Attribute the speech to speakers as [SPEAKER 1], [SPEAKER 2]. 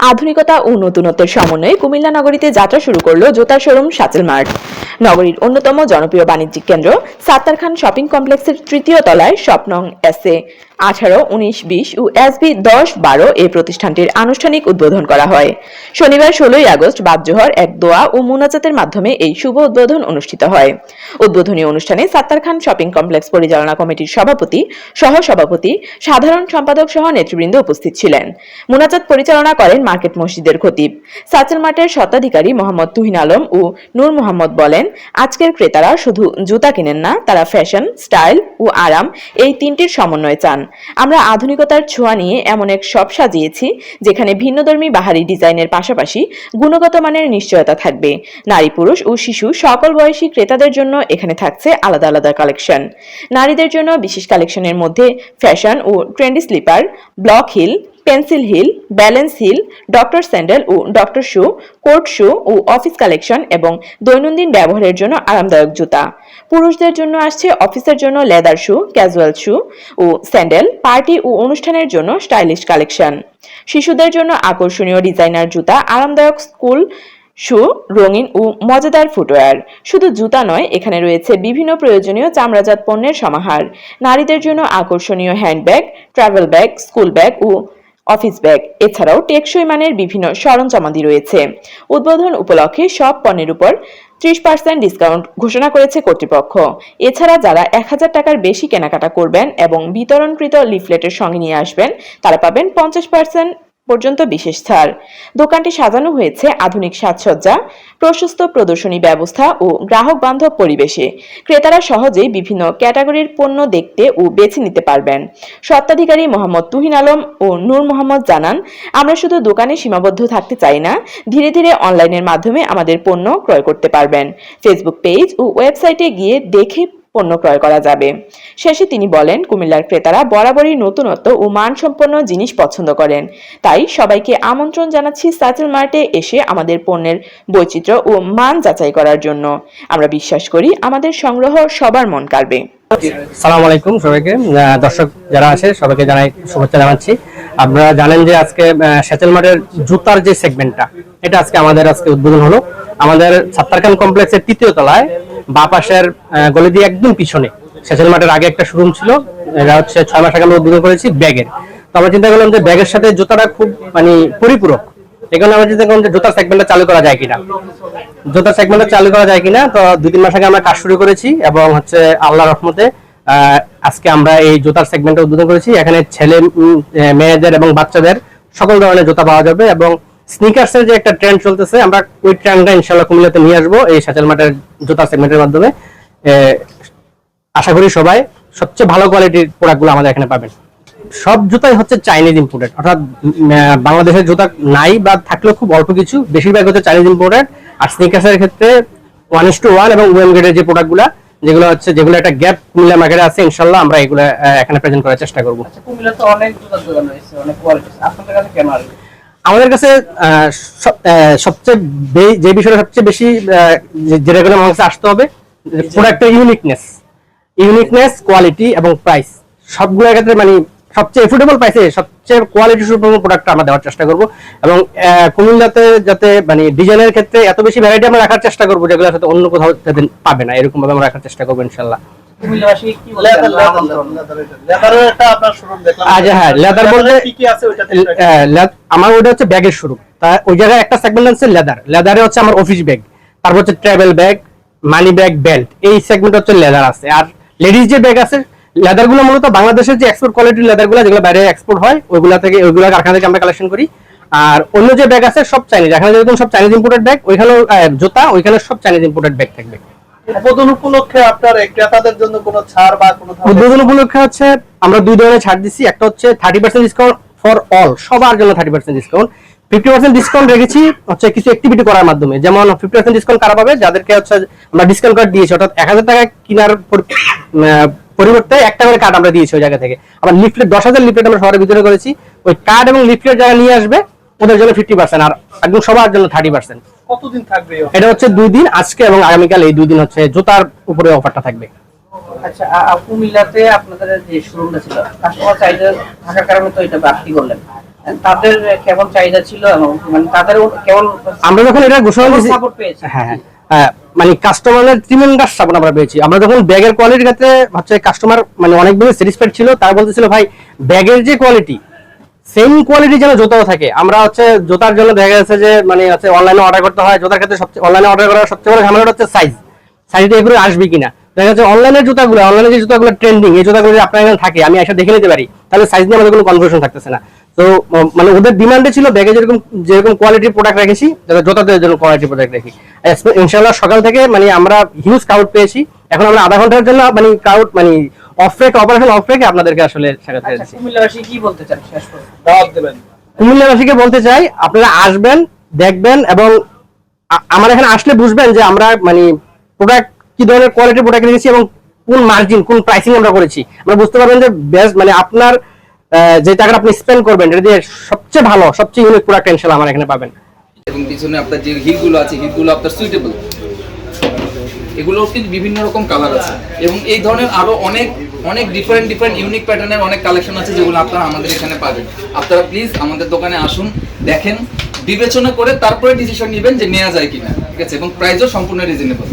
[SPEAKER 1] আধুনিকতা ও নতুনত্বের সমন্বয়ে কুমিল্লা নগরীতে যাত্রা শুরু করল জোতা শোরুম সাচেল মার্ট। নগরীর অন্যতম জনপ্রিয় বাণিজ্যিক কেন্দ্র সাত্তার খান শপিং কমপ্লেক্সের তৃতীয় তলায় স্বপ্নং এস এ আঠারো, উনিশ, বিশ ও এসবি দশ, বারো এই প্রতিষ্ঠানটির আনুষ্ঠানিক উদ্বোধন করা হয়। শনিবার ষোলোই আগস্ট বাদজোহর এক দোয়া ও মুনাজাতের মাধ্যমে এই শুভ উদ্বোধন অনুষ্ঠিত হয়। উদ্বোধনী অনুষ্ঠানে সাত্তার খান শপিং কমপ্লেক্স পরিচালনা কমিটির সভাপতি সহ সভাপতি সাধারণ সম্পাদক সহ নেতৃবৃন্দ উপস্থিত ছিলেন। মুনাজাত পরিচালনা করেন মার্কেট মসজিদের খতিব। সাচেল মার্টের স্বত্বাধিকারী মোহাম্মদ তুহিন আলম ও নূর মোহাম্মদ বলেন, আজকের ক্রেতারা শুধু জুতা কেনেন না, তারা ফ্যাশন, স্টাইল ও আরাম এই তিনটির সমন্বয় চান। আমরা আধুনিকতার ছোঁয়া নিয়ে এমন এক শপ সাজিয়েছি, যেখানে ভিন্নধর্মী বাহারি ডিজাইনের পাশাপাশি গুণগত মানের নিশ্চয়তা থাকবে। নারী পুরুষ ও শিশু সকল বয়সী ক্রেতাদের জন্য এখানে থাকছে আলাদা আলাদা কালেকশন। নারীদের জন্য বিশেষ কালেকশনের মধ্যে ফ্যাশন ও trendy slipper, block heel, pencil heel, balance heel, doctor sandal ও ডক্টর শু, কোট শু ও অফিস কালেকশন এবং দৈনন্দিন ব্যবহারের জন্য আরামদায়ক জুতা। পুরুষদের জন্য আসছে অফিসের জন্য লেদার শু, ক্যাজুয়াল শু ও স্যান্ডেল, পার্টি ও অনুষ্ঠানের জন্য স্টাইলিশ কালেকশন। শিশুদের জন্য আকর্ষণীয় ডিজাইনার জুতা, আরামদায়ক স্কুল শু, রঙিন ও মজাদার ফুটওয়্যার। শুধু জুতা নয়, এখানে রয়েছে বিভিন্ন প্রয়োজনীয় চামড়াজাত পণ্যের সমাহার। নারীদের জন্য আকর্ষণীয় handbag, travel bag, school bag ও অফিস ব্যাগ। এছাড়াও টেকসই মানের বিভিন্ন সরঞ্জামাদি রয়েছে। উদ্বোধন উপলক্ষে সব পণ্যের উপর ত্রিশ পার্সেন্ট ডিসকাউন্ট ঘোষণা করেছে কর্তৃপক্ষ। এছাড়া যারা এক হাজার টাকার বেশি কেনাকাটা করবেন এবং বিতরণকৃত লিফলেটের সঙ্গে নিয়ে আসবেন, তারা পাবেন পঞ্চাশ পার্সেন্ট পর্যন্ত বিশেষ ছাড়। দোকানটি সাজানো হয়েছে আধুনিক সাজসজ্জা। প্রশস্ত প্রদর্শনী ব্যবস্থা ও গ্রাহক বান্ধব পরিবেশে ক্রেতারা সহজেই বিভিন্ন ক্যাটাগরির পণ্য দেখতে ও বেছে নিতে পারবেন। স্বত্বাধিকারী মোহাম্মদ তুহিন আলম ও নূর মোহাম্মদ জানান, আমরা শুধু দোকানে সীমাবদ্ধ থাকতে চাই না, ধীরে ধীরে অনলাইনের মাধ্যমে আমাদের পণ্য ক্রয় করতে পারবেন। ফেসবুক পেজ ও ওয়েবসাইটে গিয়ে দেখে পণ্য ক্রয় করা যাবে। শেষে তিনি বলেন, কুমিল্লার ক্রেতারা বরাবরই নতুনত্ব ও মানসম্পন্ন জিনিস পছন্দ করেন। তাই সবাইকে আমন্ত্রণ জানাচ্ছি সাচেল মার্টে এসে আমাদের পণ্যের বৈচিত্র্য ও মান যাচাই করার জন্য। আমরা বিশ্বাস করি আমাদের সংগ্রহ সবার মন কাড়বে।
[SPEAKER 2] সালাম আলাইকুম সবাইকে। দর্শক যারা আছে, সবাইকে জানাই শুভেচ্ছা জানাচ্ছি। আপনারা জানেন যে আজকে সেচেল মার্টের জুতার যে সেগমেন্টটা, এটা আজকে আমাদের আজকে উদ্বোধন হলো। আমাদের সাত্তার খান কমপ্লেক্সের তৃতীয় তলায়, বা পাশের গলি দিয়ে একদম পিছনে, সেচেল মার্টের আগে একটা শোরুম ছিল। এটা হচ্ছে ছয় মাস আগে আমরা উদ্বোধন করেছি ব্যাগের। তো আমরা চিন্তা করলাম যে ব্যাগের সাথে জুতাটা খুব মানে পরিপূরক। এখানে আমরা চিন্তা করলাম জুতার সেগমেন্টটা চালু করা যায় কিনা? জুতার সেগমেন্টটা চালু করা যায় কিনা? তো দুই, তিন মাস আগে আমরা কাজ শুরু করেছি এবং হচ্ছে আল্লাহ রহমতে আজকে আমরা এই জুতার সেগমেন্টটা উদ্বোধন করেছি। এখানে ছেলে মেয়েদের এবং বাচ্চাদের সকল ধরনের জুতা পাওয়া যাবে এবং স্নিকার্সের যে একটা ট্রেন্ড চলতেছে, আমরা ওই ট্রেন্ডটা ইনশাল্লাহ কুমিল্লাতে নিয়ে আসব এই সাচেল মাঠের জুতা সেগমেন্টের মাধ্যমে। আশা করি সবাই সবচেয়ে ভালো কোয়ালিটির প্রোডাক্টগুলো আমাদের এখানে পাবেন। সব জুতাই হচ্ছে চাইনিজ ইম্পোর্টেড অর্থাৎ বাংলাদেশের জুতা নাই বা থাকলেও খুব অল্প কিছু। বেশিরভাগ হচ্ছে চাইনিজ ইম্পোর্টেড আর স্নিকার্সের ক্ষেত্রে ওয়ান ইস টু ওয়ান এবং ওয়েল গ্রেডের যে প্রোডাক্টগুলো যেগুলো হচ্ছে যেগুলো একটা গ্যাপ কুমিল্লা মার্কেটে আছে ইনশাল্লাহ আমরা এগুলো এখানে প্রেজেন্ট করার চেষ্টা করব।
[SPEAKER 3] আচ্ছা অনেক জুতার দোকান রয়েছে অনেক কোয়ালিটি আপনাদের কাছে কেন আসবে?
[SPEAKER 2] আমাদের কাছে সবচেয়ে যে বিষয়টা সবচেয়ে বেশি যেটা করে আমার কাছে আসতে হবে প্রোডাক্টের ইউনিকনেস ইউনিকনেস কোয়ালিটি এবং প্রাইস সবগুলোর ক্ষেত্রে মানে সবচেয়ে এফোর্ডেবল প্রাইসে সবচেয়ে কোয়ালিটি সম্পন্ন প্রোডাক্ট আমরা দেওয়ার চেষ্টা করব এবং কুমিল্লাতে যাতে মানে ডিজাইনের ক্ষেত্রে এত বেশি ভ্যারাইটি আমরা রাখার চেষ্টা করব যেগুলো সাথে অন্য কোথাও যাতে পাবে না এরকম ভাবে আমরা রাখার চেষ্টা করব ইনশাল্লাহ হ্যাঁ, আমার ওটা হচ্ছে ব্যাগের শুরু তা ওই জায়গায় একটা সেগমেন্ট আছে লেদার লেদারে হচ্ছে আমার অফিস ব্যাগ তারপর হচ্ছে travel bag money bag belt এই সেগমেন্ট হচ্ছে লেদার আছে। আর লেডিস যে ব্যাগ আছে লেদারগুলো মূলত বাংলাদেশের যে এক্সপোর্ট কোয়ালিটির লেদারগুলো যেগুলো বাইরে এক্সপোর্ট হয় ওইগুলা থেকে ওইগুলো কারখানা থেকে আমরা কালেকশন করি। আর অন্য যে ব্যাগ আছে সব চাইনিজ এখানে যেরকম সব চাইনিজ ইম্পোর্টেড ব্যাগ ওইখানে জুতা ওইখানে সব চাইনিজ ইম্পোর্টেড ব্যাগ থাকবে।
[SPEAKER 4] উদ্বোধন উপলক্ষে আপনার ক্রেতাদের জন্য কোনো ছাড় বা কোনো ধরনের
[SPEAKER 2] উদ্বোধন উপলক্ষে হচ্ছে আমরা দুই ধরনের ছাড় দিচ্ছি একটা হচ্ছে thirty percent discount for all সবার জন্য thirty percent discount fifty percent discount রেখেছি হচ্ছে কিছু অ্যাক্টিভিটি করার মাধ্যমে। যেমন ফিফটি পার্সেন্ট ডিসকাউন্ট কারা পাবে? যাদেরকে হচ্ছে আমরা ডিসকাউন্ট কার্ড দিয়েছি অর্থাৎ এক হাজার টাকা কেনার পরিবর্তে একটা করে কার্ড আমরা দিয়েছি ওই জায়গা থেকে। আবার লিফলেট দশ হাজার লিফলেট আমরা শহরে বিতরণ করেছি। ওই কার্ড এবং লিফলেট যারা নিয়ে আসবে ওদের জন্য ফিফটি পার্সেন্ট আর একদম সবার জন্য থার্টি পার্সেন্ট
[SPEAKER 4] কতদিন থাকবে
[SPEAKER 2] এটা হচ্ছে দুই দিন আজকে এবং আগামীকাল এই দুই দিন হচ্ছে জুতার উপরে অফারটা থাকবে।
[SPEAKER 3] আচ্ছা আ- আ- কুমিল্লাতে আপনাদের যে শোরুমটা ছিল কাস্টমার চাহিদা থাকার কারণে তো এটা বাড়তি করলেন তাদের কেমন চাহিদা ছিল এবং মানে তাদের কেমন
[SPEAKER 2] আমরা যখন এটা ঘোষণা
[SPEAKER 3] সাপোর্ট পেয়েছে?
[SPEAKER 2] হ্যাঁ, হ্যাঁ। মানে কাস্টমারের ট্রিমেন্ডাস সাপোর্ট আমরা পেয়েছি। আমরা যখন ব্যাগের কোয়ালিটির ক্ষেত্রে হচ্ছে কাস্টমার মানে অনেক বেশি স্যাটিসফাইড ছিল, তারা বলতেছিল, ভাই, ব্যাগের যে কোয়ালিটি সেম কোয়ালিটি যেন জুতাও থাকে। আমরা হচ্ছে জুতার জন্য দেখা যাচ্ছে যে মানে হচ্ছে অনলাইনে অর্ডার করতে হয়, জুতার ক্ষেত্রে সবচেয়ে অনলাইনে অর্ডার করার সবচেয়ে বড় ঝামেলাটা হচ্ছে সাইজ সাইজটা এগুলো আসবে কিনা? দেখা যাচ্ছে অনলাইনের জুতাগুলো অনলাইনে যে জুতাগুলো ট্রেন্ডিং এই জুতাগুলো যদি আপনার এখানে থাকে, আমি এসে দেখে নিতে পারি, তাহলে সাইজ নিয়ে আমাদের কোনো কনফিউশন থাকতেছে না। তো মানে ওদের ডিমান্ডে ছিল ব্যাগে যেরকম যেরকম কোয়ালিটির প্রোডাক্ট রেখেছি যাতে জোতাতে যেন কোয়ালিটি প্রোডাক্ট রাখি। ইনশাআল্লাহ সকাল থেকে মানে আমরা হিউজ ক্রাউড পেয়েছি। এখন আমরা আধা ঘণ্টার জন্য মানে ক্রাউড মানে অফ রেক অপারেশন অফ রেকে আপনাদেরকে আসলে শেখাতে
[SPEAKER 3] আচ্ছা কুমিল্লাবাসী কি বলতে চান? শেষ করে
[SPEAKER 2] কুমিল্লাবাসীকে বলতে চাই আপনারা আসবেন দেখবেন এবং আমার এখানে আসলে বুঝবেন যে আমরা মানে প্রোডাক্ট কি ধরনের কোয়ালিটির প্রোডাক্ট রেখেছি এবং কোন মার্জিন কোন প্রাইসিং আমরা করেছি। আমরা বুঝতে পারবেন যে বেস্ট মানে আপনার যে টাকাটা আপনি স্পেন্ড করবেন, এটা দিয়ে সবচেয়ে ভালো, সবচেয়ে ইউনিক প্রোডাক্ট আমার এখানে পাবেন।
[SPEAKER 5] এবং পিছনে আপনার যে হিলগুলো আছে হিলগুলো আপনার সুইটেবল এগুলোর কিন্তু বিভিন্ন রকম কালার আছে। এবং এই ধরনের আরও অনেক অনেক ডিফারেন্ট ডিফারেন্ট ইউনিক প্যাটার্নের অনেক কালেকশন আছে যেগুলো আপনারা আমাদের এখানে পাবেন। আপনারা প্লিজ আমাদের দোকানে আসুন, দেখেন, বিবেচনা করে তারপরে ডিসিশন নেবেন যে নেওয়া যায় কিনা, ঠিক আছে? এবং প্রাইসও সম্পূর্ণ রিজনেবল